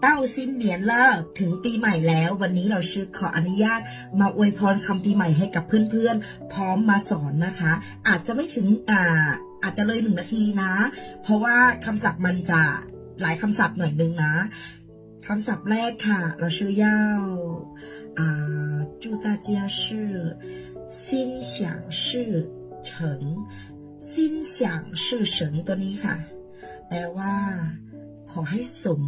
เต้าสิ้นเหนียนแล้วถึงปีใหม่แล้ว วันนี้เราชื่อขออนุญาตมาอวยพรคำปีใหม่ให้กับเพื่อนๆ พร้อมมาสอนนะคะ อาจจะไม่ถึงอ่าอาจจะเลยหนึ่งนาทีนะ เพราะว่าคำศัพท์มันจะหลายคำศัพท์หน่อยนึงนะคำศัพท์แรกค่ะ เราชื่อย่าอ่า祝大家是心想事成心想事成ตัวนี้ค่ะ แปลว่า ขอให้สม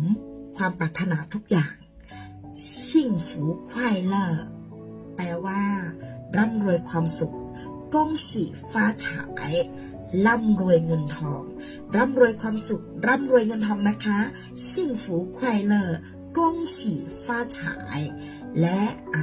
ความปรารถนาทุกอย่างชิ่งฝูควายเลอแปลว่าร่ำรวยความสุขก้องฉีฟาฉายร่ำรวยเงินทอง ร่ำรวยความสุข ร่ำรวยเงินทองนะคะชิ่งฝูควายเลอกงฉีฟาฉาย และอ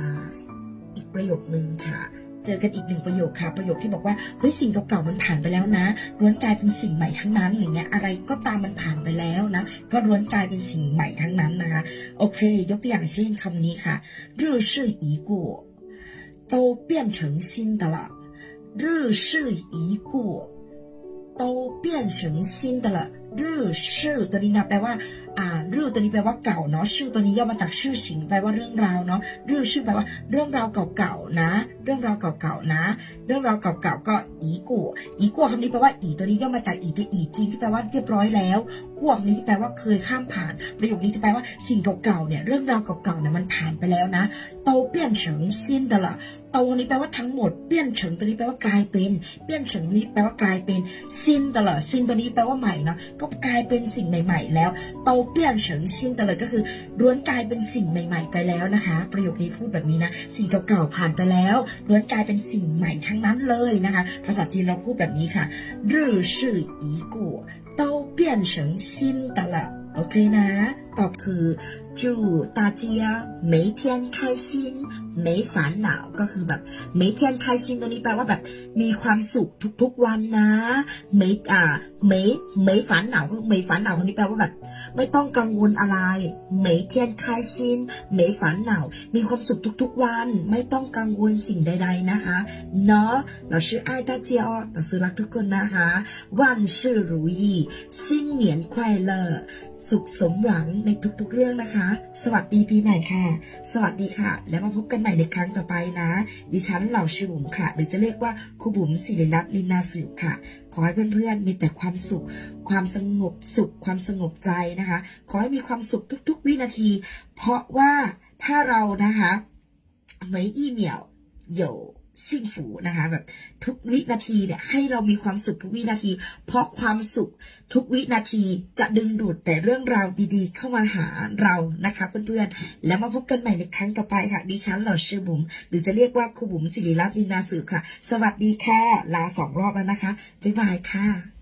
อีกประโยคหนึ่งค่ะ เจอกันอีกหนึ่งประโยคค่ะ ประโยคที่บอกว่าเฮ้ยสิ่งเก่าๆมันผ่านไปแล้วนะล้วนกลายเป็นสิ่งใหม่ทั้งนั้นอย่างเงี้ยอะไรก็ตามมันผ่านไปแล้วนะ ก็ล้วนกลายเป็นสิ่งใหม่ทั้งนั้นนะคะ โอเค ยกตัวอย่างเช่นคำนี้ค่ะ日是一过都变成新的了日是一过都变成新的了 รื่อชื่อตัวนี้นะแปลว่า อ่ารื่อตัวนี้แปลว่าเก่าเนาะชื่อตัวนี้ย่อมาจากชื่อสิงแปลว่าเรื่องราวเนาะรื่อชื่อแปลว่า เรื่องราวเก่าๆนะ เรื่องราวเก่าๆนะ เรื่องราวเก่าๆก็อีกัวอีกัวคำนี้แปลว่าอีตัวนี้ย่อมาจากอีตัวอีจริงที่แปลว่าเรียบร้อยแล้วกัวนี้แปลว่าเคยข้ามผ่าน ประโยคนี้จะแปลว่าสิ่งเก่าๆเนี่ยเรื่องราวเก่าๆเนี่ยมันผ่านไปแล้วนะโตเปลี่ยนเฉิงสิ้นตละ โตนี้แปลว่าทั้งหมดเปลี่ยนเฉิงตัวนี้แปลว่ากลายเป็นเปลี่ยนเฉิงนี้แปลว่ากลายเป็นสิ้น的了สิ้นตัวนี้แปลว่าใหม่เนาะก็กลายเป็นสิ่งใหม่ ๆ แล้ว โตเปลี่ยนเฉิงชินแต่เลยก็คือล้วนกลายเป็นสิ่งใหม่ ๆ ไปแล้วนะคะ ประโยคนี้พูดแบบนี้นะ สิ่งเก่าๆผ่านไปแล้วล้วนกลายเป็นสิ่งใหม่ทั้งนั้นเลยนะคะ ภาษาจีนเราพูดแบบนี้ค่ะ日是一过都变成新的了โอเคนะ ตอบคือจูตาเจียเมเทียนก็คือแบบ每天开心ตัวนี้แปลว่าแบบมีความสุขทุกๆวันนะเมอ่าเมเมฝันหาวก็เมฝันหาวคนนี้แปลว่าแบบ ไม่ต้องกังวลอะไรเมเทียนไคซินเมฝันหนาวมีความสุขทุกๆวัน ไม่ต้องกังวลสิ่งใด ๆนะคะเนาะเราชื่อไอ้ตาเจียเราสื่อรักทุกคนนะคะ วันชื่อรุยสิ้นเหนียนควายเลอสุขสมหวังในทุกๆเรื่องนะคะ สวัสดีปีใหม่ค่ะ สวัสดีค่ะ แล้วมาพบกันใหม่ในครั้งต่อไปนะ ดิฉันเหล่าชิบุ๋มค่ะ หรือจะเรียกว่าครูบุ๋มศิริรัตน์ลินนาสืบค่ะ ขอให้เพื่อนๆมีแต่ความสุข ความสงบสุข ความสงบใจนะคะ ขอให้มีความสุขทุก ๆ วินาที เพราะว่าถ้าเรานะคะไม่อีเหมียว有 สิ้นฝูนะคะ แบบทุกวินาทีเนี่ยให้เรามีความสุขทุกวินาที เพราะความสุขทุกวินาทีจะดึงดูดแต่เรื่องราวดีๆ เข้ามาหาเรานะคะเพื่อนๆ แล้วมาพบกันใหม่ในครั้งต่อไปค่ะ ดิฉันเหล่าชื่อบุ๋มหรือจะเรียกว่าครูบุ๋มสิริรัตน์ลินนาสือค่ะ สวัสดีค่ะ ลาสองรอบแล้วนะคะ บ๊ายบายค่ะ